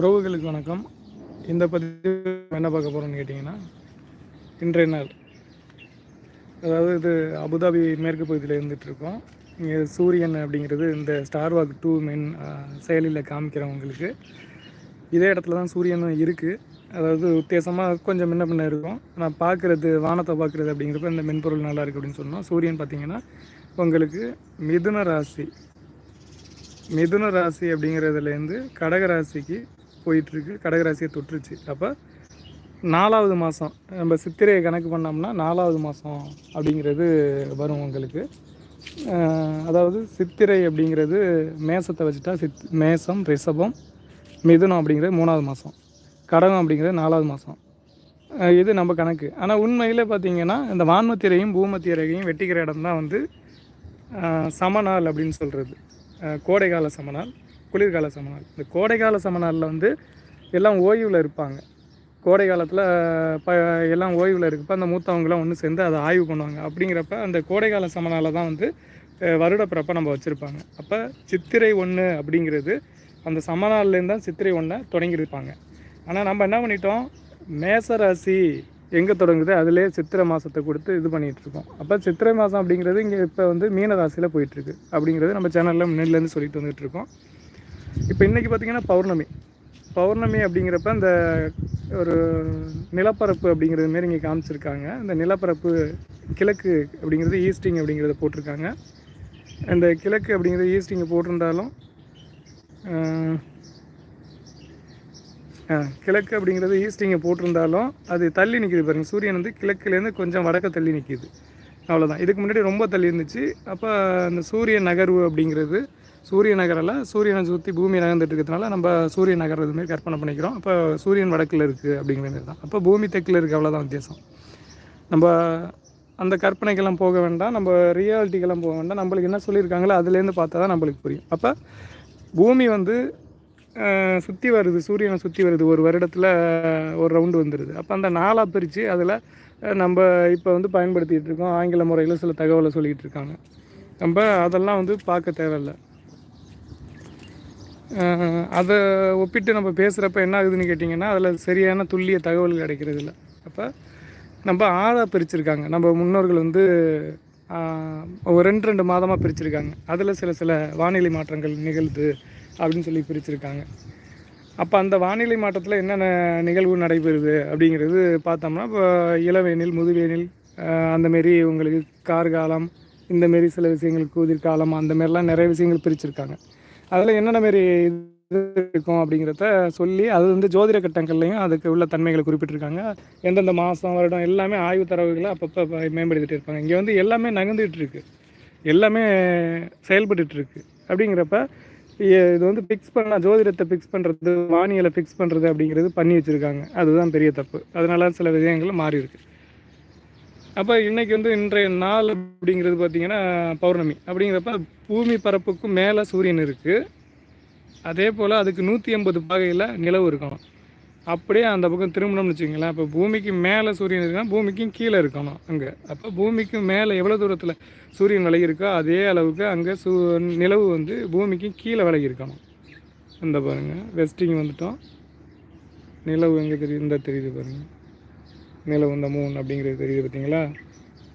உறவுகளுக்கு வணக்கம். இந்த பதிவு என்ன பார்க்க போகிறோம்னு கேட்டிங்கன்னா இன்றைய நாள். அதாவது இது அபுதாபி மேற்கு பகுதியில் இருந்துகிட்ருக்கோம் இங்கே சூரியன் அப்படிங்கிறது இந்த ஸ்டார் வாக் டூ மென் செயலியில் காமிக்கிறவங்களுக்கு. இதே இடத்துல தான் சூரியனும் இருக்குது அதாவது உத்தேசமாக கொஞ்சம் முன்ன பின்ன இருக்கும். ஆனால் பார்க்குறது வானத்தை பார்க்குறது அப்படிங்கிறப்ப இந்த மென்பொருள் நல்லா இருக்குது அப்படின்னு சொன்னோம். சூரியன் பார்த்திங்கன்னா உங்களுக்கு மிதுன ராசி. மிதுன ராசி அப்படிங்கிறதுலேருந்து கடக ராசிக்கு போயிட்டுருக்கு. கடகராசியை தொற்றுச்சு. அப்போ நாலாவது மாதம் நம்ம சித்திரையை கணக்கு பண்ணோம்னா நாலாவது மாதம் அப்படிங்கிறது வரும் உங்களுக்கு. அதாவது சித்திரை அப்படிங்கிறது மேசத்தை வச்சுட்டா சித் மேசம் ரிஷபம் மிதுனம் அப்படிங்கிறது மூணாவது மாதம் கடகம் அப்படிங்கிறது நாலாவது மாதம் இது நம்ம கணக்கு. ஆனால் உண்மையில் பார்த்திங்கன்னா இந்த வான்மத்திரையும் பூமத்திரையும் வெட்டிக்கிற இடம் தான் வந்து சமநாள் அப்படின்னு சொல்கிறது கோடைகால சமநாள். குளிர்கால சமநாள் இந்த கோடைக்கால சமநாளில் வந்து எல்லாம் ஓய்வில் இருப்பாங்க. கோடை காலத்தில் ப எல்லாம் ஓய்வில் இருக்கப்போ அந்த மூத்தவங்களாம் ஒன்று சேர்ந்து அதை ஆய்வு பண்ணுவாங்க. அப்படிங்கிறப்ப அந்த கோடைக்கால சமநாளை தான் வந்து வருடப்பிறப்ப நம்ம வச்சுருப்பாங்க. அப்போ சித்திரை ஒன்று அப்படிங்கிறது அந்த சமநாள்லேருந்து தான் சித்திரை ஒன்றை தொடங்கியிருப்பாங்க. ஆனால் நம்ம என்ன பண்ணிட்டோம்? மேசராசி எங்கே தொடங்குது? அதிலே சித்திரை மாதத்தை கொடுத்து இது பண்ணிகிட்ருக்கோம் அப்போ சித்திரை மாதம் அப்படிங்கிறது இங்கே இப்போ வந்து மீனராசியில் போயிட்டுருக்கு அப்படிங்கிறது நம்ம சேனலில் முன்னிலேருந்து சொல்லிட்டு வந்துகிட்ருக்கோம் இப்போ இன்றைக்கி பார்த்திங்கன்னா பௌர்ணமி. பௌர்ணமி அப்படிங்கிறப்ப அந்த ஒரு நிலப்பரப்பு அப்படிங்கிறது மாரி இங்கே காமிச்சிருக்காங்க. இந்த நிலப்பரப்பு கிழக்கு அப்படிங்கிறது ஈஸ்டிங் அப்படிங்கிறத போட்டிருக்காங்க. இந்த கிழக்கு அப்படிங்கிறது ஈஸ்டிங்கை போட்டிருந்தாலும் கிழக்கு அப்படிங்கிறது ஈஸ்டிங்கை போட்டிருந்தாலும் அது தள்ளி நிற்கிது பாருங்கள் சூரியன் வந்து கிழக்குலேருந்து கொஞ்சம் வடக்க தள்ளி நிற்கிது அவ்வளோதான் இதுக்கு முன்னாடி ரொம்ப தள்ளி இருந்துச்சு. அப்போ அந்த சூரிய நகர்வு அப்படிங்கிறது சூரிய நகரில் சூரியனை சுற்றி பூமி நகர்ந்துட்டு இருக்கிறதுனால நம்ம சூரிய நகர் மாரி கற்பனை பண்ணிக்கிறோம். அப்போ சூரியன் வடக்கில் இருக்குது அப்படிங்கிற மாதிரி தான். அப்போ பூமி தெற்கில் இருக்குது அவ்வளோதான் வித்தியாசம். நம்ம அந்த கற்பனைக்கெல்லாம் போக வேண்டாம். நம்ம ரியாலிட்டிக்கெல்லாம் போக வேண்டாம். நம்மளுக்கு என்ன சொல்லியிருக்காங்களோ அதுலேருந்து பார்த்தா தான் நம்மளுக்கு புரியும். அப்போ பூமி வந்து சுற்றி வருது சூரியனை சுற்றி வருது. ஒரு வருடத்தில் ஒரு ரவுண்டு வந்துடுது அப்போ அந்த நாளாக பிரித்து அதில் நம்ம இப்போ வந்து பயன்படுத்திகிட்டு இருக்கோம். ஆங்கில முறையில் சில தகவலை சொல்லிகிட்டு இருக்காங்க. நம்ம அதெல்லாம் வந்து பார்க்க தேவையில்லை. அதை ஒப்பிட்டு நம்ம பேசுகிறப்ப என்ன ஆகுதுன்னு கேட்டிங்கன்னா அதில் சரியான துல்லிய தகவல் கிடைக்கிறது இல்லை அப்போ நம்ம ஆறாக பிரிச்சுருக்காங்க. நம்ம முன்னோர்கள் வந்து ஒரு ரெண்டு ரெண்டு மாதமாக பிரிச்சுருக்காங்க. அதில் சில சில வானிலை மாற்றங்கள் நிகழ்து அப்படின்னு சொல்லி பிரிச்சுருக்காங்க. அப்போ அந்த வானிலை மாற்றத்தில் என்னென்ன நிகழ்வு நடைபெறுது அப்படிங்கிறது பார்த்தோம்னா இப்போ இளவேனில் முதுவேனில் அந்தமாரி உங்களுக்கு கார்காலம் இந்தமாரி சில விஷயங்கள் கூதிர்காலம் அந்தமாரிலாம் நிறைய விஷயங்கள் பிரிச்சுருக்காங்க. அதில் என்னென்ன மாரி இது இருக்கும் அப்படிங்கிறத சொல்லி அது வந்து ஜோதிட கட்டங்கள்லையும் அதுக்கு உள்ள தன்மைகளை குறிப்பிட்டிருக்காங்க. எந்தெந்த மாதம் வருடம் எல்லாமே ஆய்வு தரவுகளை அப்பப்போ மேம்படுத்திட்டு இருப்பாங்க. இங்கே வந்து எல்லாமே நகர்ந்துகிட்டு இருக்கு எல்லாமே செயல்பட்டு இருக்கு அப்படிங்கிறப்ப இது வந்து ஃபிக்ஸ் பண்ண ஜோதிடத்தை ஃபிக்ஸ் பண்ணுறது வானியலை ஃபிக்ஸ் பண்ணுறது அப்படிங்கிறது பண்ணி வச்சுருக்காங்க. அதுதான் பெரிய தப்பு. அதனால சில விஷயங்கள் மாறி இருக்குது அப்போ இன்றைக்கி வந்து இன்றைய நாள் அப்படிங்கிறது பார்த்திங்கன்னா பௌர்ணமி. அப்படிங்கிறப்ப பூமி பரப்புக்கும் மேலே சூரியன் இருக்குது அதே போல் அதுக்கு நூற்றி ஐம்பது பாகையில் நிலவு இருக்கணும். அப்படியே அந்த பக்கம் திரும்பணும்னு வச்சுக்கோங்களேன். அப்போ பூமிக்கு மேலே சூரியன் இருக்குன்னா பூமிக்கும் கீழே இருக்கணும் அங்கே. அப்போ பூமிக்கு மேலே எவ்வளோ தூரத்தில் சூரியன் விலகி இருக்கோ அதே அளவுக்கு அங்கே சூ நிலவு வந்து பூமிக்கும் கீழே விலகி இருக்கணும். இந்த பாருங்கள் வெஸ்டிங் வந்துட்டோம். நிலவு எங்கே தெரியுது? இந்த தெரியுது பாருங்கள் நிலவு வந்த மூன் அப்படிங்கிறது தெரியுது பார்த்தீங்களா?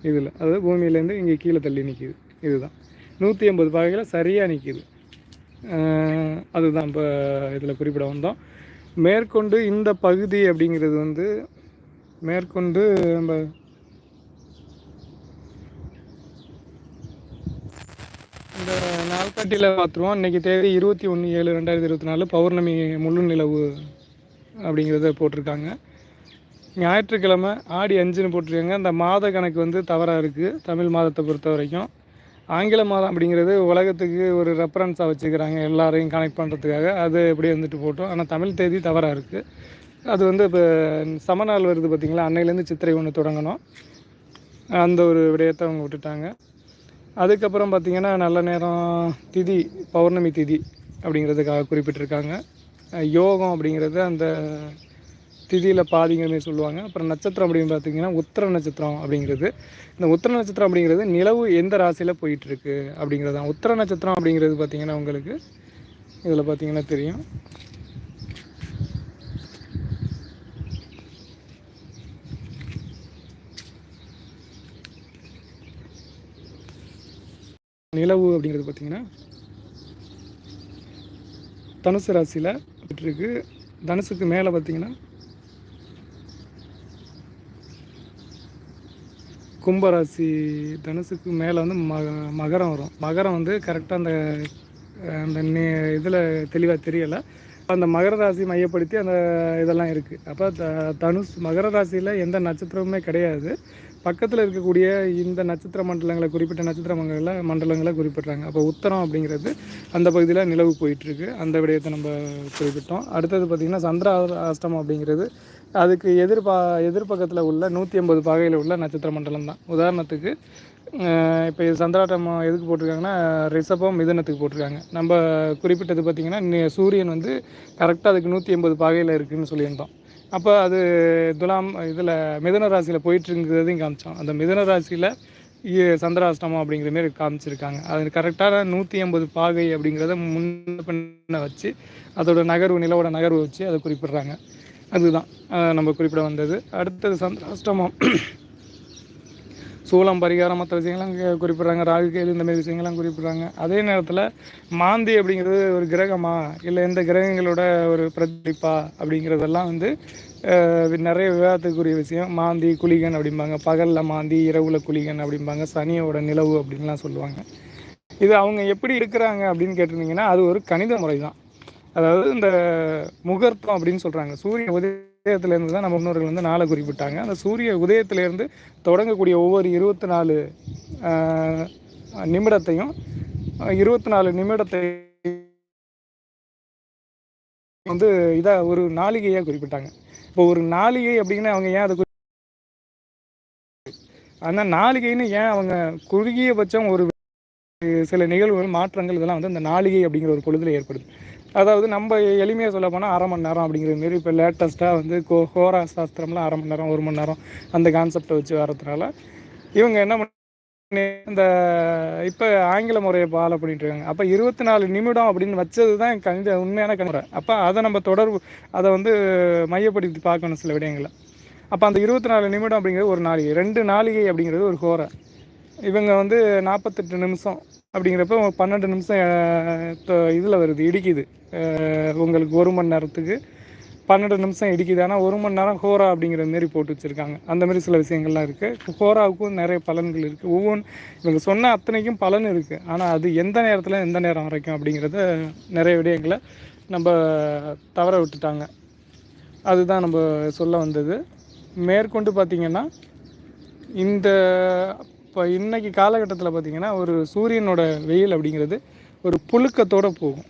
இதில். அதாவது பூமியிலேருந்து இங்கே கீழே தள்ளி நிற்கிது இதுதான். நூற்றி ஐம்பது பாகையில் சரியாக நிற்கிது அதுதான் இப்போ இதில் குறிப்பிட வந்தோம். மேற்கொண்டு இந்த பகுதி அப்படிங்கிறது வந்து மேற்கொண்டு நம்ம இந்த நாள்காட்டியில் பார்த்துருவோம். இன்றைக்கி தேதி இருபத்தி ஒன்று ஏழு ரெண்டாயிரத்தி இருபத்தி நாலு. பௌர்ணமி முழு நிலவு அப்படிங்கிறத போட்டிருக்காங்க. ஞாயிற்றுக்கிழமை ஆடி அஞ்சுன்னு போட்டிருக்காங்க. அந்த மாத கணக்கு வந்து தவறாக இருக்குது தமிழ் மாதத்தை பொறுத்த வரைக்கும். ஆங்கில மாதம் அப்படிங்கிறது உலகத்துக்கு ஒரு ரெஃபரன்ஸாக வச்சுக்கிறாங்க. எல்லாரையும் கனெக்ட் பண்ணுறதுக்காக அது எப்படி வந்துட்டு போட்டோம். ஆனால் தமிழ் தேதி தவறாக இருக்குது அது வந்து இப்போ சமநாள் வருது பார்த்திங்களா அன்னையிலேருந்து சித்திரை ஒன்று தொடங்கணும். அந்த ஒரு விடயத்தை அவங்க விட்டுட்டாங்க. அதுக்கப்புறம் பார்த்திங்கன்னா நல்ல நேரம் திதி பௌர்ணமி திதி அப்படிங்கிறதுக்காக குறிப்பிட்டிருக்காங்க. யோகம் அப்படிங்கிறது அந்த திதியில் பாதிங்கிற சொல்லுவாங்க. அப்புறம் நட்சத்திரம் அப்படின்னு பார்த்தீங்கன்னா உத்திர நட்சத்திரம் அப்படிங்கிறது. இந்த உத்திர நட்சத்திரம் அப்படிங்கிறது நிலவு எந்த ராசியில் போயிட்டுருக்கு அப்படிங்கிறது தான் உத்திர நட்சத்திரம் அப்படிங்கிறது பார்த்தீங்கன்னா உங்களுக்கு இதில் பார்த்தீங்கன்னா தெரியும். நிலவு அப்படிங்கிறது பார்த்திங்கன்னா தனுசு ராசியில் இருக்கு தனுசுக்கு மேலே பார்த்தீங்கன்னா கும்பராசி தனுசுக்கு மேலே வந்து மக மகரம் வரும். மகரம் வந்து கரெக்டாக அந்த அந்த இதில் தெளிவாக தெரியலை. அந்த மகர ராசி மையப்படுத்தி அந்த இதெல்லாம் இருக்குது அப்போ த தனுஷ் மகர ராசியில் எந்த நட்சத்திரமுமே கிடையாது. பக்கத்தில் இருக்கக்கூடிய இந்த நட்சத்திர மண்டலங்களை குறிப்பிட்ட நட்சத்திர மண்டல மண்டலங்களை குறிப்பிட்றாங்க. அப்போ உத்தரம் அப்படிங்கிறது அந்த பகுதியில் நிலவு போயிட்டுருக்கு அந்த விடயத்தை நம்ம குறிப்பிட்டோம். அடுத்தது பார்த்திங்கன்னா சந்திர அஷ்டமம் அப்படிங்கிறது அதுக்கு எதிர்பா எதிர்பக்கத்தில் உள்ள நூற்றி ஐம்பது பாகையில் உள்ள நட்சத்திர மண்டலம் தான். உதாரணத்துக்கு இப்போ இது சந்திராட்டம் எதுக்கு போட்டிருக்காங்கன்னா ரிஷபம் மிதனத்துக்கு போட்டிருக்காங்க. நம்ம குறிப்பிட்டது பார்த்திங்கன்னா சூரியன் வந்து கரெக்டாக அதுக்கு நூற்றி ஐம்பது பாகையில் இருக்குதுன்னு சொல்லியிருந்தோம். அப்போ அது துலாம் இதில் மிதன ராசியில் போயிட்டுருங்கிறதையும் காமிச்சோம். அந்த மிதன ராசியில் சந்திராஷ்டமம் அப்படிங்கிற மாரி காமிச்சிருக்காங்க. அது கரெக்டான நூற்றி ஐம்பது பாகை அப்படிங்கிறத முன்ன பண்ண வச்சு அதோட நகர்வு நிலவோட நகர்வு வச்சு அதை குறிப்பிட்றாங்க. அதுதான் நம்ம குறிப்பிட வந்தது. அடுத்தது சந்திராஷ்டமம். சூளம் பரிகாரம் மற்ற விஷயங்கள்லாம் குறிப்பிட்றாங்க. ராகு கேது இந்த மாதிரி விஷயங்கள்லாம் குறிப்பிட்றாங்க. அதே நேரத்தில் மாந்தி அப்படிங்கிறது ஒரு கிரகமா? இல்லை எந்த கிரகங்களோட ஒரு பிரதிப்பா அப்படிங்கிறதெல்லாம் வந்து நிறைய விவாதத்துக்குரிய விஷயம். மாந்தி குளிகன் அப்படிம்பாங்க. பகலில் மாந்தி இரவுல குளிகன் அப்படிம்பாங்க. சனியோட நிலவு அப்படின்லாம் சொல்லுவாங்க. இது அவங்க எப்படி இருக்கிறாங்க அப்படின்னு கேட்டிருந்தீங்கன்னா அது ஒரு கணித முறை தான் அதாவது இந்த முகூர்த்தம் அப்படின்னு சொல்கிறாங்க சூரிய உதயத்திலேருந்து தான் நம்ம முன்னோர்கள் வந்து நாளை குறிப்பிட்டாங்க. அந்த சூரிய உதயத்திலேருந்து தொடங்கக்கூடிய ஒவ்வொரு இருபத்தி நாலு நிமிடத்தையும் இருபத்தி நாலு நிமிடத்தை வந்து இதாக ஒரு நாளிகையாக குறிப்பிட்டாங்க. இப்போ ஒரு நாளிகை அப்படின்னு அவங்க ஏன் அதை அந்த நாளிகைன்னு ஏன் அவங்க குறுகிய பட்சம் ஒரு சில நிகழ்வுகள் மாற்றங்கள் இதெல்லாம் வந்து அந்த நாளிகை அப்படிங்கிற ஒரு பொழுதுல ஏற்படுது. அதாவது நம்ம எளிமையாக சொல்ல போனால் அரை மணி நேரம் அப்படிங்கிற மாரி இப்போ லேட்டஸ்ட்டாக வந்து கோ ஹோரா சாஸ்திரம்லாம் அரை மணி நேரம் ஒரு மணி நேரம் அந்த கான்செப்டை வச்சு வரதுனால இவங்க என்ன பண்ண இந்த இப்போ ஆங்கில முறையை ஃபாலோ பண்ணிட்டு இருக்காங்க. அப்போ இருபத்தி நாலு நிமிடம் அப்படின்னு வச்சது தான் கணித உண்மையான கணிமுறை அப்போ அதை நம்ம தொடர்பு அதை வந்து மையப்படுத்தி பார்க்கணும் சில விடயங்களை. அப்போ அந்த இருபத்தி நாலு நிமிடம் அப்படிங்கிறது ஒரு நாளிகை. ரெண்டு நாளிகை அப்படிங்கிறது ஒரு ஹோரை இவங்க வந்து நாற்பத்தெட்டு நிமிஷம் அப்படிங்கிறப்ப பன்னெண்டு நிமிஷம் இதில் வருது இடிக்குது. உங்களுக்கு ஒரு மணி நேரத்துக்கு பன்னெண்டு நிமிஷம் இடிக்குது. ஆனால் ஒரு மணி நேரம் ஹோரா அப்படிங்கிற மாரி போட்டு வச்சுருக்காங்க. அந்த மாதிரி சில விஷயங்கள்லாம் இருக்குது ஹோராவுக்கும் நிறைய பலன்கள் இருக்குது ஒவ்வொன்று இவங்க சொன்ன அத்தனைக்கும் பலன் இருக்குது ஆனால் அது எந்த நேரத்தில் எந்த நேரம் வரைக்கும் அப்படிங்கிறத நிறைய விடயங்களை நம்ம தவற விட்டுட்டாங்க. அதுதான் நம்ம சொல்ல வந்தது. மேற்கொண்டு பார்த்திங்கன்னா இந்த இப்போ இன்றைக்கி காலகட்டத்தில் பார்த்திங்கன்னா ஒரு சூரியனோட வெயில் அப்படிங்கிறது ஒரு புழுக்கத்தோடு போகும்.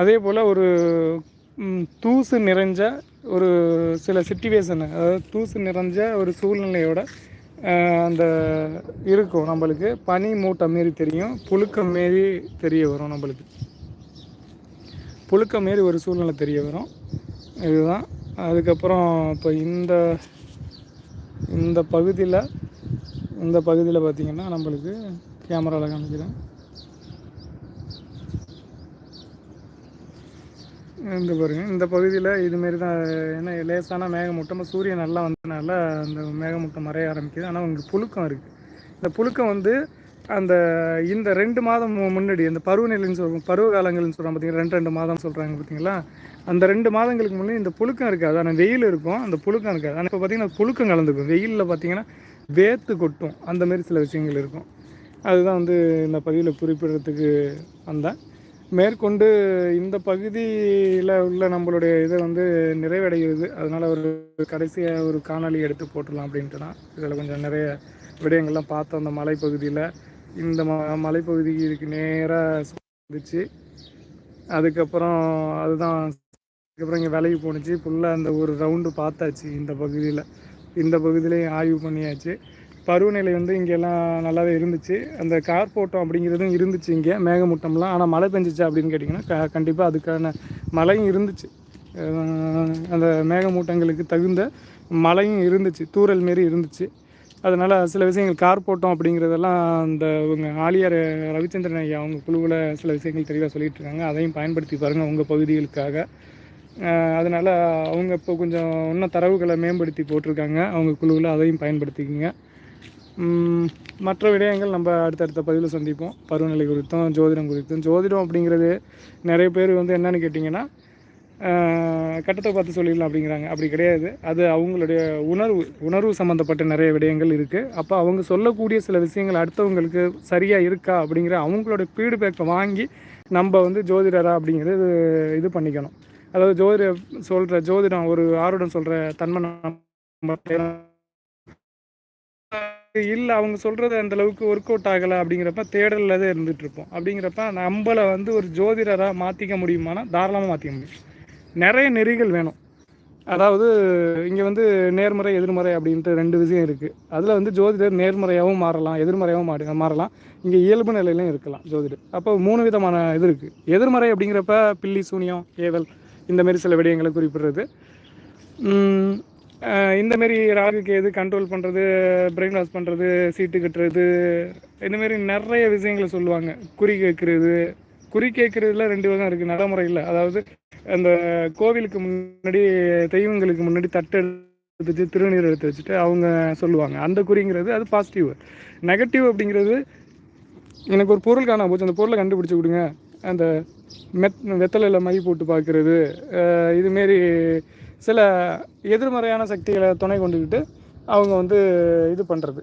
அதே போல் ஒரு தூசு நிறைஞ்ச ஒரு சில சுச்சுவேஷனு அதாவது தூசு நிறைஞ்ச ஒரு சூழ்நிலையோட அந்த இருக்கும் நம்மளுக்கு. பனி மூட்டை மாரி தெரியும் புழுக்கம் மாரி தெரிய வரும் நம்மளுக்கு. புழுக்கம் மாரி ஒரு சூழ்நிலை தெரிய வரும். இதுதான். அதுக்கப்புறம் இப்போ இந்த இந்த பகுதியில் இந்த பகுதியில் பார்த்திங்கன்னா நம்மளுக்கு கேமராவில் காமிக்கிறேன். இந்த பாருங்கள் இந்த பகுதியில் இதுமாரி தான் ஏன்னா லேசான மேகமூட்டம். சூரியன் நல்லா வந்ததுனால அந்த மேகமூட்டம் மறைய ஆரம்பிக்குது. ஆனால் உங்களுக்கு புழுக்கம் இருக்குது இந்த புழுக்கம் வந்து அந்த இந்த ரெண்டு மாதம் முன்னாடி அந்த பருவநிலைன்னு சொல்லுவோம் பருவ காலங்கள்னு சொல்கிறோம் பார்த்தீங்கன்னா ரெண்டு ரெண்டு மாதம் சொல்கிறாங்க பார்த்தீங்களா அந்த ரெண்டு மாதங்களுக்கு முன்னே இந்த புழுக்கம் இருக்காது. ஆனால் வெயில் இருக்கும் அந்த புழுக்கம் இருக்காது. ஆனால் இப்போ பார்த்தீங்கன்னா புழுக்கம் கலந்துக்கும். வெயிலில் பார்த்தீங்கன்னா வேத்து கொட்டும். அந்த மாதிரி சில விஷயங்கள் இருக்கும். அதுதான் வந்து இந்த பதிவில் குறிப்பிடுறதுக்கு வந்தேன். மேற்கொண்டு இந்த பகுதியில் உள்ள நம்மளுடைய இதை வந்து நிறைவடைகிறது. அதனால் ஒரு கடைசியாக ஒரு காணொலி எடுத்து போட்டுடலாம் அப்படின்ட்டு தான். இதில் கொஞ்சம் நிறைய விடயங்கள்லாம் பார்த்தோம். அந்த மலைப்பகுதியில் இந்த ம மலைப்பகுதிக்கு இதுக்கு நேராக இருந்துச்சு அதுக்கப்புறம் அதுதான் அதுக்கப்புறம் இங்கே விலைக்கு போணுச்சு. ஃபுல்லாக அந்த ஒரு ரவுண்டு பார்த்தாச்சு இந்த பகுதியில். இந்த பகுதியிலையும் ஆய்வு பண்ணியாச்சு. பருவநிலை வந்து இங்கெல்லாம் நல்லாவே இருந்துச்சு. அந்த கார்போட்டம் அப்படிங்கிறதும் இருந்துச்சு இங்கே மேகமூட்டம்லாம். ஆனால் மழை பெஞ்சிச்சு அப்படின்னு கேட்டிங்கன்னா க கண்டிப்பாக அதுக்கான மழையும் இருந்துச்சு. அந்த மேகமூட்டங்களுக்கு தகுந்த மழையும் இருந்துச்சு. தூரல் மாரி இருந்துச்சு. அதனால் சில விஷயங்கள் கார்போட்டம் அப்படிங்கிறதெல்லாம் அந்த இவங்க ஆலியார் ரவிச்சந்திரன் ஐயா அவங்க குழுவில் சில விஷயங்கள் தெளிவாக சொல்லிகிட்டு இருக்காங்க. அதையும் பயன்படுத்தி பாருங்கள் உங்கள் பகுதிகளுக்காக. அதனால் அவங்க இப்போ கொஞ்சம் இன்னும் தரவுகளை மேம்படுத்தி போட்டிருக்காங்க. அவங்க குழுவில் அதையும் பயன்படுத்திக்கிங்க. மற்ற விடயங்கள் நம்ம அடுத்தடுத்த பதிவில் சந்திப்போம். பருவநிலை குறித்தும் ஜோதிடம் குறித்தும். ஜோதிடம் அப்படிங்கிறது நிறைய பேர் வந்து என்னன்னு கேட்டிங்கன்னா கட்டத்தை பார்த்து சொல்லிடலாம் அப்படிங்கிறாங்க. அப்படி கிடையாது. அது அவங்களுடைய உணர்வு உணர்வு சம்மந்தப்பட்ட நிறைய விடயங்கள் இருக்குது அப்போ அவங்க சொல்லக்கூடிய சில விஷயங்கள் அடுத்தவங்களுக்கு சரியாக இருக்கா அப்படிங்கிற அவங்களோட ஃபீட்பேக்கை வாங்கி நம்ம வந்து ஜோதிடரா அப்படிங்கிறது இது பண்ணிக்கணும். அதாவது ஜோதிட சொல்கிற ஜோதிடம் ஒரு ஆருடம் சொல்கிற தன்மை நம்ம இல்லை அவங்க சொல்கிறது அந்த அளவுக்கு ஒர்க் அவுட் ஆகலை அப்படிங்கிறப்ப தேடலில் தான் இருந்துட்டு இருப்போம். அப்படிங்கிறப்ப நம்மளை வந்து ஒரு ஜோதிடராக மாற்றிக்க முடியுமானா தாராளமாக மாற்றிக்க முடியும். நிறைய நெறிகள் வேணும். அதாவது இங்கே வந்து நேர்மறை எதிர்மறை அப்படின்ட்டு ரெண்டு விஷயம் இருக்குது அதில் வந்து ஜோதிடர் நேர்மறையாகவும் மாறலாம் எதிர்மறையாகவும் மாறி மாறலாம். இங்கே இயல்பு நிலையிலையும் இருக்கலாம் ஜோதிடர். அப்போ மூணு விதமான இது இருக்குது எதிர்மறை அப்படிங்கிறப்ப பில்லி சூனியம் ஏவல் இந்தமாரி சில விடயங்களை குறிப்பிடுறது. இந்தமாரி ராகுக்கு எது கண்ட்ரோல் பண்ணுறது பிரெயின் வாஷ் பண்ணுறது சீட்டு கட்டுறது இந்தமாரி நிறைய விஷயங்களை சொல்லுவாங்க. குறி கேட்குறது. குறி கேட்குறதுல ரெண்டு விதம் இருக்குது நடைமுறையில். அதாவது அந்த கோவிலுக்கு முன்னாடி தெய்வங்களுக்கு முன்னாடி தட்டு எடுத்து திருநீர் எடுத்து வச்சுட்டு அவங்க சொல்லுவாங்க. அந்த குறிங்கிறது அது பாசிட்டிவ் நெகட்டிவ் அப்படிங்கிறது எனக்கு ஒரு பொருள் காணாம போச்சு. அந்த பொருளை கண்டுபிடிச்சி கொடுங்க. அந்த மெத் வெத்தலையில் மை போட்டு பார்க்குறது இதுமாரி சில எதிர்மறையான சக்திகளை துணை கொண்டுக்கிட்டு அவங்க வந்து இது பண்ணுறது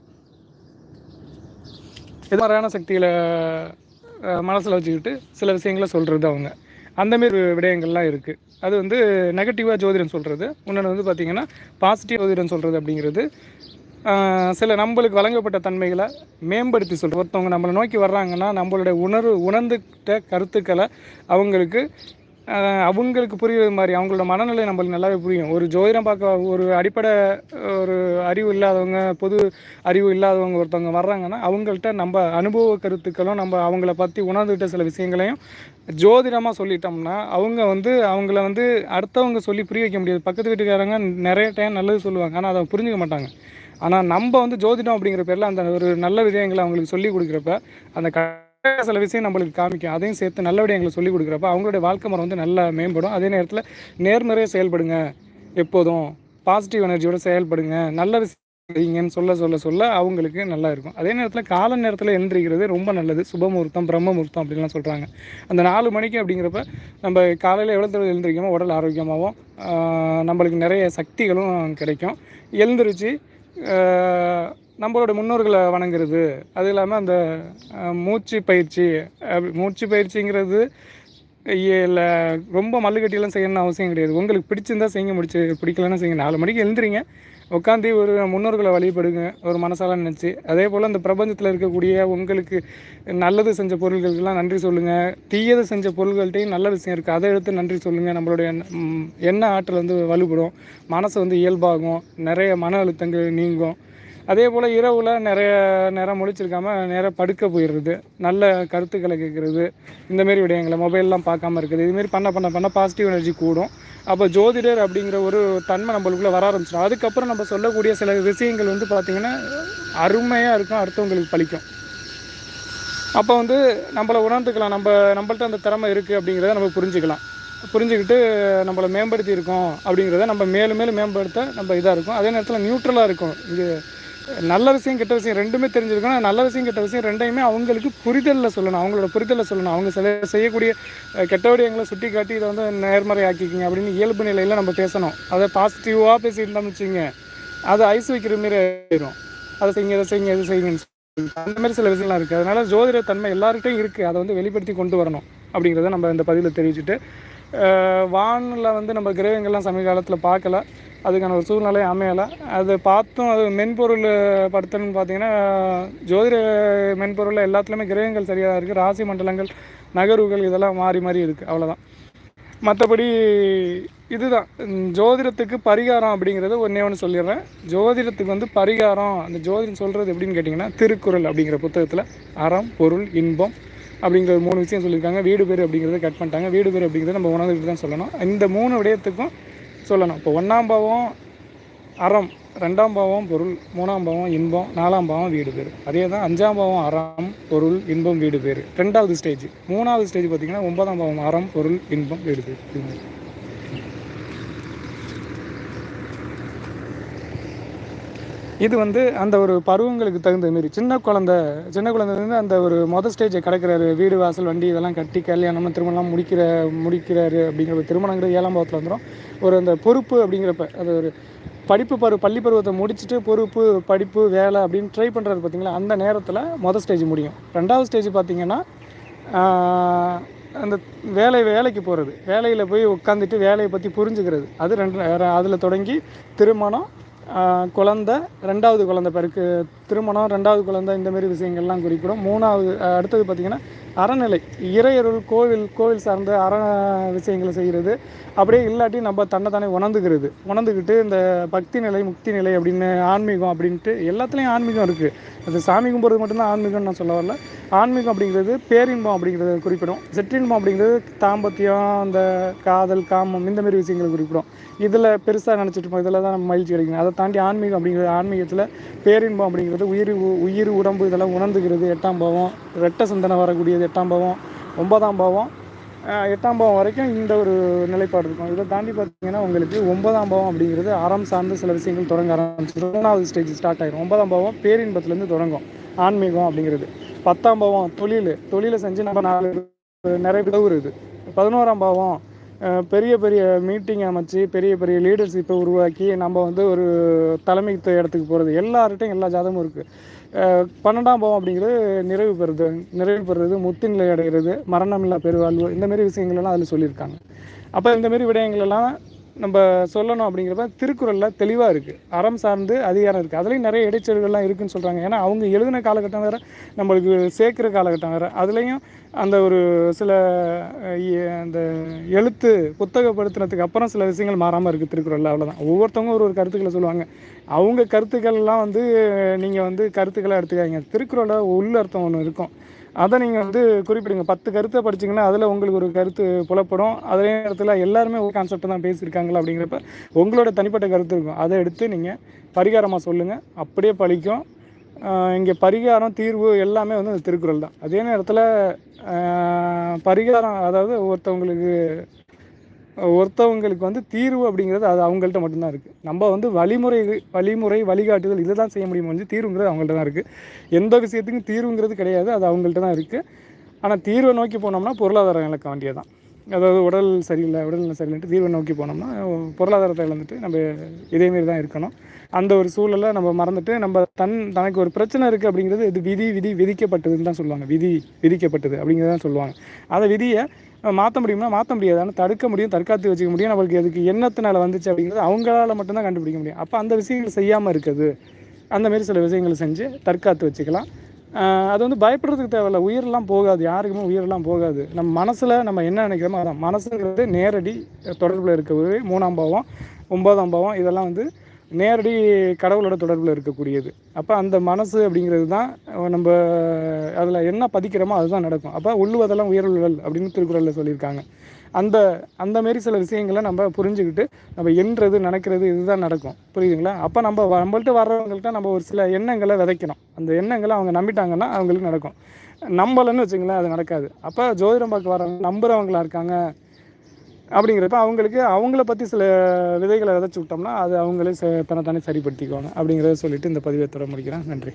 எதிர்மறையான சக்திகளை மனசில் வச்சுக்கிட்டு சில விஷயங்களை சொல்கிறது அவங்க. அந்தமாரி விடயங்கள்லாம் இருக்குது அது வந்து நெகட்டிவாக ஜோதிடம் சொல்கிறது இன்னொன்று வந்து பார்த்திங்கன்னா பாசிட்டிவ் ஜோதிடம் சொல்கிறது அப்படிங்கிறது சில நம்மளுக்கு வழங்கப்பட்ட தன்மைகளை மேம்படுத்தி சொல்கிறோம் ஒருத்தவங்க நம்மளை நோக்கி வர்றாங்கன்னா நம்மளுடைய உணர்வு உணர்ந்துக்கிட்ட கருத்துக்களை அவங்களுக்கு அவங்களுக்கு புரியுற மாதிரி அவங்களோட மனநிலை நம்மளுக்கு நல்லாவே புரியும். ஒரு ஜோதிடம் பார்க்க ஒரு அடிப்படை ஒரு அறிவு இல்லாதவங்க பொது அறிவு இல்லாதவங்க ஒருத்தவங்க வர்றாங்கன்னா அவங்கள்ட்ட நம்ம அனுபவ கருத்துக்களும் நம்ம அவங்கள பற்றி உணர்ந்துகிட்ட சில விஷயங்களையும் ஜோதிடமாக சொல்லிட்டோம்னா அவங்க வந்து அவங்கள வந்து அடுத்தவங்க சொல்லி புரிய வைக்க முடியாது. பக்கத்து வீட்டுக்காரங்க நிறைய டைம் நல்லது சொல்லுவாங்க. ஆனால் அதை புரிஞ்சுக்க மாட்டாங்க. ஆனால் நம்ம வந்து ஜோதிடம் அப்படிங்கிற பேரில் அந்த ஒரு நல்ல விஷயங்களை அவங்களுக்கு சொல்லி கொடுக்குறப்ப அந்த க சில விஷயம் நம்மளுக்கு காமிக்கும். அதையும் சேர்த்து நல்ல விடயங்களை சொல்லி கொடுக்குறப்ப அவங்களுடைய வாழ்க்கை முறை வந்து நல்லா மேம்படும். அதே நேரத்தில் நேர்மறையாக செயல்படுங்க. எப்போதும் பாசிட்டிவ் எனர்ஜியோட செயல்படுங்க. நல்ல விஷயம் செய்யுங்கன்னு சொல்ல சொல்ல சொல்ல அவங்களுக்கு நல்லா இருக்கும். அதே நேரத்தில் கால நேரத்தில் எழுந்திரிக்கிறது ரொம்ப நல்லது. சுபமுகூர்த்தம் பிரம்மமுகூர்த்தம் அப்படின்லாம் சொல்கிறாங்க அந்த நாலு மணிக்கு அப்படிங்கிறப்ப நம்ம காலையில் எவ்வளோ தூரம் எழுந்திரிக்கமோ உடல் ஆரோக்கியமாகவும் நம்மளுக்கு நிறைய சக்திகளும் கிடைக்கும். எழுந்திரிச்சு நம்மளோட முன்னோர்களை வணங்குறது. அது இல்லாமல் அந்த மூச்சு பயிற்சி அப்படி மூச்சு பயிற்சிங்கிறது இல்லை ரொம்ப மல்லுக்கட்டியெல்லாம் செய்யணும்னு அவசியம் கிடையாது. உங்களுக்கு பிடிச்சிருந்தா செய்யுங்க முடிச்சு பிடிக்கலன்னா செய்யுங்க. நாலு மணிக்கு எழுந்திரிங்க உட்காந்து ஒரு முன்னோர்களை வழிபடுங்க ஒரு மனசால நினச்சி. அதே போல் இந்த பிரபஞ்சத்தில் இருக்கக்கூடிய உங்களுக்கு நல்லது செஞ்ச பொருள்களுக்கெல்லாம் நன்றி சொல்லுங்கள் தீயது செஞ்ச பொருள்கள்ட்டையும் நல்ல விஷயம் இருக்குது அதை எடுத்து நன்றி சொல்லுங்கள் நம்மளுடைய எண்ண ஆற்றல் வந்து வலுப்படும் மனசு வந்து இயல்பாகும். நிறைய மன அழுத்தங்கள் நீங்கும். அதே போல் இரவில் நிறைய நேரம் முழிச்சிருக்காமல் நேராக படுக்க போயிடுறது நல்ல கருத்துக்களை கேட்குறது இந்தமாரி விடயங்களை மொபைல்லாம் பார்க்காம இருக்குது. இதுமாரி பண்ண பண்ண பண்ண பாசிட்டிவ் எனர்ஜி கூடும். அப்போ ஜோதிடர் அப்படிங்கிற ஒரு தன்மை நம்மளுக்குள்ளே வர ஆரம்பிச்சிடும். அதுக்கப்புறம் நம்ம சொல்லக்கூடிய சில விஷயங்கள் வந்து பார்த்திங்கன்னா அருமையாக இருக்கும் அடுத்தவங்களுக்கு பழிக்கும். அப்போ வந்து நம்மளை உணர்ந்துக்கலாம். நம்ம நம்மள்ட்ட அந்த திறமை இருக்குது அப்படிங்கிறத நம்ம புரிஞ்சுக்கலாம். புரிஞ்சுக்கிட்டு நம்மளை மேம்படுத்தி இருக்கோம் அப்படிங்கிறத நம்ம மேலும் மேலும் மேம்படுத்த நம்ம இதாக இருக்கும். அதே நேரத்தில் நியூட்ரலாக இருக்கும். இது நல்ல விஷயம் கெட்ட விஷயம் ரெண்டுமே தெரிஞ்சிருக்கணும். நல்ல விஷயம் கெட்ட விஷயம் ரெண்டையுமே அவங்களுக்கு புரிதலில் சொல்லணும். அவங்களோட புரிதலில் சொல்லணும். அவங்க சில செய்யக்கூடிய கெட்ட விடயங்களை சுட்டி காட்டி இதை வந்து நேர்மறை ஆக்கிக்கிங்க அப்படின்னு இயல்பு நிலையில் நம்ம பேசணும். அதை பாசிட்டிவாக பேசியிருந்தோம்னு வச்சுங்க அதை ஐஸ் வைக்கிற மாரி ஆயிரும். அதை செய்யுங்க இதை செய்யுங்க இது செய்யுங்கன்னு சொல்லி. அந்த மாதிரி சில விஷயம்லாம் இருக்குது அதனால் ஜோதிட தன்மை எல்லாருக்கிட்டையும் இருக்குது அதை வந்து வெளிப்படுத்தி கொண்டு வரணும் அப்படிங்கிறத நம்ம இந்த பதிவில் தெரிவிச்சுட்டு வானில் வந்து நம்ம கிரகங்கள்லாம் சமீபகாலத்தில் பார்க்கல. அதுக்கான ஒரு சூழ்நிலை அமையலை. அதை பார்த்தும் அது மென்பொருள் படுத்தணும்னு பார்த்தீங்கன்னா ஜோதிட மென்பொருளில் எல்லாத்துலேயுமே கிரகங்கள் சரியாக தான் இருக்குது ராசி மண்டலங்கள் நகர்வுகள் இதெல்லாம் மாறி மாறி இருக்குது அவ்வளோதான் மற்றபடி இதுதான். ஜோதிடத்துக்கு பரிகாரம் அப்படிங்கிறது ஒன்றே ஒன்று சொல்லிடுறேன். ஜோதிடத்துக்கு வந்து பரிகாரம் அந்த ஜோதிடம் சொல்கிறது எப்படின்னு கேட்டிங்கன்னா திருக்குறள் அப்படிங்கிற புத்தகத்தில் அறம் பொருள் இன்பம் அப்படிங்கிற மூணு விஷயம் சொல்லியிருக்காங்க. வீடு பேர் அப்படிங்கிறத கட் பண்ணிட்டாங்க. வீடு பேர் அப்படிங்கிறத நம்ம உணர்ந்துட்டு தான் சொல்லணும். இந்த மூணு விடயத்துக்கும் சொல்லணும். இப்போ ஒன்றாம் பாவம் அறம் ரெண்டாம் பாவம் பொருள் மூணாம் பாவம் இன்பம் நாலாம் பாவம் வீடு பேர். அதே தான் அஞ்சாம் பாவம் அறம் பொருள் இன்பம் வீடு பேர். ரெண்டாவது ஸ்டேஜ் மூணாவது ஸ்டேஜ் பார்த்தீங்கன்னா ஒன்பதாம் பாவம் அறம் பொருள் இன்பம் வீடு பேர். இது வந்து அந்த ஒரு பருவங்களுக்கு தகுந்த மாரி சின்ன குழந்த சின்ன குழந்தைலேருந்து அந்த ஒரு மொதல் ஸ்டேஜை கிடக்கிறாரு வீடு வாசல் வண்டி இதெல்லாம் கட்டி கல்யாணம் திருமணம் முடிக்கிற முடிக்கிறாரு அப்படிங்கிற ஒரு திருமணங்கிறது ஏழாம் பாவத்தில் வந்துடும் ஒரு அந்த பொறுப்பு அப்படிங்கிறப்ப அது ஒரு படிப்பு பருவ பள்ளி பருவத்தை முடிச்சுட்டு பொறுப்பு படிப்பு வேலை அப்படின்னு ட்ரை பண்ணுறது பார்த்திங்களா அந்த நேரத்தில் மொதல் ஸ்டேஜ் முடியும். ரெண்டாவது ஸ்டேஜ் பார்த்திங்கன்னா அந்த வேலை வேலைக்கு போகிறது வேலையில் போய் உட்காந்துட்டு வேலையை பற்றி புரிஞ்சுக்கிறது. அது ரெண்டு அதில் தொடங்கி திருமணம் குழந்த ரெண்டாவது குழந்த பிறகு திருமணம் ரெண்டாவது குழந்த இந்தமாரி விஷயங்கள்லாம் குறிப்பிடும். மூணாவது அடுத்தது பார்த்திங்கன்னா அறநிலை இறையருள் கோவில் கோவில் சார்ந்த அற விஷயங்களை செய்கிறது. அப்படியே இல்லாட்டி நம்ம தன்னைத்தானே உணர்ந்துக்கிறது. உணர்ந்துக்கிட்டு இந்த பக்தி நிலை முக்தி நிலை அப்படின்னு ஆன்மீகம் அப்படின்ட்டு எல்லாத்துலேயும் ஆன்மீகம் இருக்குது அது சாமி கும்பிட்றது மட்டும்தான் ஆன்மீகம்னு நான் சொல்ல வரல. ஆன்மீகம் அப்படிங்கிறது பேரின்பம் அப்படிங்கிறத குறிப்பிடும். சிற்றின்பம் அப்படிங்கிறது தாம்பத்தியம் அந்த காதல் காமம் இந்த மாதிரி விஷயங்களை குறிப்பிடும். இதில் பெருசாக நினச்சிட்டு இருப்போம். இதில் தான் நம்ம மகிழ்ச்சி கிடைக்கும் அதை தாண்டி ஆன்மீகம் அப்படிங்கிறது ஆன்மீகத்தில் பேரின்பம் அப்படிங்கிறது உயிர் உ- உயிர் உடம்பு இதெல்லாம் உணர்ந்துக்கிறது. எட்டாம் பாவம் ரெட்ட சிந்தனை வரக்கூடியது எட்டாம் பாவம் ஒன்பதாம் பாவம் எட்டாம் பாவம் வரைக்கும் இந்த ஒரு நிலைப்பாடு இருக்கும். இதை தாண்டி பார்த்தீங்கன்னா உங்களுக்கு ஒன்பதாம் பாவம் அப்படிங்கிறது அறம் சார்ந்த சில விஷயங்கள் தொடங்க ஆரம்பிச்சிடும். மூணாவது ஸ்டேஜ் ஸ்டார்ட் ஆகிடும் ஒன்பதாம் பாவம் பேரின்பத்துலேருந்து தொடங்கும். ஆன்மீகம் அப்படிங்கிறது. பத்தாம் பாவம் தொழில். தொழிலை செஞ்சு நம்ம நாலு நிறைய உதவுறது. பதினோராம் பாவம் பெரிய பெரிய மீட்டிங் அமைச்சு பெரிய பெரிய லீடர்ஷிப்பை உருவாக்கி நம்ம வந்து ஒரு தலைமைத்துவ இடத்துக்கு போகிறது எல்லார்கிட்டையும் எல்லா ஜாதகமும் இருக்குது பன்னெண்டாம் பாவம் அப்படிங்கிறது நிறைவு பெறுது. நிறைவு பெறுறது முத்து நிலை அடைகிறது மரணமில்லா பெருவாழ்வு இந்தமாரி விஷயங்கள்லாம் அதில் சொல்லியிருக்காங்க. அப்போ இந்தமாரி விடயங்கள் எல்லாம் நம்ம சொல்லணும் அப்படிங்கிறப்ப திருக்குறளில் தெளிவாக இருக்குது அறம் சார்ந்து அதிகாரம் இருக்குது அதுலேயும் நிறைய இடைச்சல்கள்லாம் இருக்குன்னு சொல்கிறாங்க ஏன்னா அவங்க எழுதின காலகட்டம் வேறு நம்மளுக்கு சேர்க்குற காலகட்டம் வேறு. அதுலேயும் அந்த ஒரு சில அந்த எழுத்து புத்தகப்படுத்தினதுக்கு அப்புறம் சில விஷயங்கள் மாறாமல் இருக்குது திருக்குறளில். அவ்வளோதான் ஒவ்வொருத்தவங்க ஒரு ஒரு கருத்துக்களை சொல்லுவாங்க. அவங்க கருத்துக்கள்லாம் வந்து நீங்கள் வந்து கருத்துக்களை எடுத்துக்காதீங்க. திருக்குறளில் உள்ளர்த்தம் ஒன்று இருக்கும். அதை நீங்கள் வந்து குறிப்பிடுங்க. பத்து கருத்தை படிச்சிங்கன்னா அதில் உங்களுக்கு ஒரு கருத்து புலப்படும். அதே நேரத்தில் எல்லாருமே ஒரு கான்செப்ட் தான் பேசியிருக்காங்களா அப்படிங்கிறப்ப உங்களோட தனிப்பட்ட கருத்து இருக்கும். அதை எடுத்து நீங்கள் பரிகாரமாக சொல்லுங்கள் அப்படியே பழிக்கும். இங்கே பரிகாரம் தீர்வு எல்லாமே வந்து அந்த திருக்குறள் தான். அதே நேரத்தில் பரிகாரம் அதாவது ஒருத்தவங்களுக்கு ஒருத்தவங்களுக்கு வந்து தீர்வு அப்படிங்கிறது அது அவங்கள்ட்ட மட்டும்தான் இருக்குது நம்ம வந்து வழிமுறை வழிமுறை வழிகாட்டுதல் இதை தான் செய்ய முடியும் வந்து தீர்வுங்கிறது அவங்கள்ட்ட தான் இருக்குது எந்த விஷயத்துக்கும் தீர்வுங்கிறது கிடையாது அது அவங்கள்ட்ட தான் இருக்குது ஆனால் தீர்வை நோக்கி போனோம்னா பொருளாதாரம் இழக்க வேண்டியதான் அதாவது உடல் சரியில்லை உடல் சரியில்லைன்ட்டு தீர்வை நோக்கி போனோம்னா பொருளாதாரத்தை இழந்துட்டு நம்ம இதேமாரி தான் இருக்கணும். அந்த ஒரு சூழலை நம்ம மறந்துட்டு நம்ம தன் தனக்கு ஒரு பிரச்சனை இருக்குது அப்படிங்கிறது இது விதி விதி விதிக்கப்பட்டதுன்னு தான் சொல்லுவாங்க. விதி விதிக்கப்பட்டது அப்படிங்கிறதான் சொல்லுவாங்க. அந்த விதியை மாற்ற முடியும்னா மாற்ற முடியாது. ஆனால் தடுக்க முடியும் தற்காத்து வச்சுக்க முடியும். நம்மளுக்கு அதுக்கு எண்ணத்தினால வந்துச்சு அப்படிங்கிறது அவங்களால மட்டும்தான் கண்டுபிடிக்க முடியும். அப்போ அந்த விஷயங்கள் செய்யாமல் இருக்குது. அந்தமாரி சில விஷயங்களை செஞ்சு தற்காத்து வச்சுக்கலாம். அது வந்து பயப்படுறதுக்கு தேவையில்ல. உயிரெல்லாம் போகாது. யாருக்குமே உயிரெல்லாம் போகாது. நம்ம மனசில் நம்ம என்ன நினைக்கிறோமோ அதான். மனசுங்கிறது நேரடி தொடர்பில் இருக்கிறது. மூணாம் பாவம் ஒன்பதாம் பாவம் இதெல்லாம் வந்து நேரடி கடவுளோட தொடர்பில் இருக்கக்கூடியது. அப்போ அந்த மனசு அப்படிங்கிறது தான் நம்ம அதில் என்ன பதிக்கிறோமோ அதுதான் நடக்கும். அப்போ உள்ளுவதெல்லாம் உயர்வுழல் அப்படின்னு திருக்குறளில் சொல்லியிருக்காங்க. அந்த அந்த மாரி சில விஷயங்களை நம்ம புரிஞ்சுக்கிட்டு நம்ம என்றது நினைக்கிறது இதுதான் நடக்கும். புரியுதுங்களா? அப்போ நம்ம நம்மள்ட்ட வர்றவங்கள்ட்ட நம்ம ஒரு சில எண்ணங்களை விதைக்கணும். அந்த எண்ணங்களை அவங்க நம்பிட்டாங்கன்னா அவங்களுக்கு நடக்கும். நம்பலைன்னு வச்சுங்களேன் அது நடக்காது. அப்போ ஜோதிடம் பார்க்க வரவங்க நம்புறவங்களா இருக்காங்க. அப்படிங்கிறப்ப அவங்களுக்கு அவங்கள பற்றி சில விதைகளை விதைச்சி விட்டோம்னா அது அவங்களே ச- தானே சரிப்படுத்திக்குவாங்க. அப்படிங்கிறத சொல்லிட்டு இந்த பதிவை தொடர முடிக்கிறேன். நன்றி.